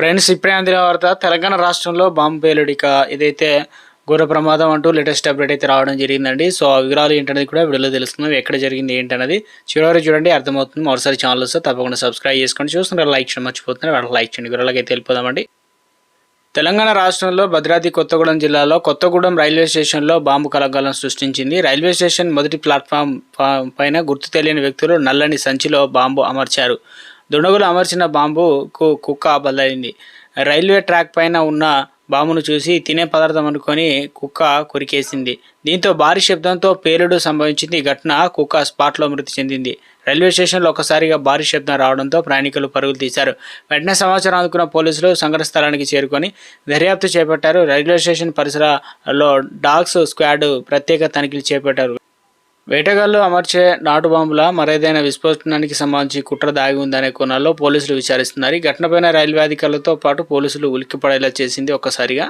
Friends ఇప్పుడే అందిన వార్త తెలంగాణ రాష్ట్రంలో బాంబు పేలుడిక ఇదైతే ఘోర ప్రమాదం అంటూ లేటెస్ట్ అప్డేట్ అయితే రావడం జరిగిందండి. సో ఆ వివరాలు ఏంటనేది కూడా వీడియోలో తెలుసుకుందాం. ఎక్కడ జరిగింది ఏంటనేది చివరి చూడండి అర్థమవుతుంది. మరోసారి ఛానల్ వస్తే తప్పకుండా సబ్స్క్రైబ్ చేసుకోండి. చూస్తున్నారు లైక్ చేయడం మర్చిపోతున్నారు. వాళ్ళకి లైక్ చేయండి. వివరాలకైతే అయితే వెళ్ళిపోదామండి. తెలంగాణ రాష్ట్రంలో భద్రాద్రి కొత్తగూడెం జిల్లాలో కొత్తగూడెం రైల్వే స్టేషన్లో బాంబు కలగాలను సృష్టించింది. రైల్వే స్టేషన్ మొదటి ప్లాట్ఫామ్ పైన గుర్తు తెలియని వ్యక్తులు నల్లని సంచిలో బాంబు అమర్చారు. దుండగులు అమర్చిన బాంబుకు కుక్క బలైంది రైల్వే ట్రాక్ పైన ఉన్న బాంబును చూసి తినే పదార్థం అనుకొని కుక్క కొరికేసింది. దీంతో భారీ శబ్దంతో పేలుడు సంభవించింది. ఈ ఘటన కుక్క స్పాట్లో మృతి చెందింది. రైల్వే స్టేషన్లో ఒకసారిగా భారీ శబ్దం రావడంతో ప్రయాణికులు పరుగులు తీశారు. వెంటనే సమాచారం అందుకున్న పోలీసులు సంఘటన స్థలానికి చేరుకొని దర్యాప్తు చేపట్టారు. రైల్వే స్టేషన్ పరిసరాల్లో డాగ్స్ స్క్వాడ్ ప్రత్యేక తనిఖీలు చేపట్టారు. వేటగాళ్ళు అమర్చే నాటు బాంబుల మరేదైనా విస్ఫోటనానికి సంబంధించి కుట్ర దాగి ఉందనే కోణాల్లో పోలీసులు విచారిస్తున్నారు. ఈ ఘటనపైన రైల్వే అధికారులతో పాటు పోలీసులు ఉలిక్కిపడేలా చేసింది ఒక్కసారిగా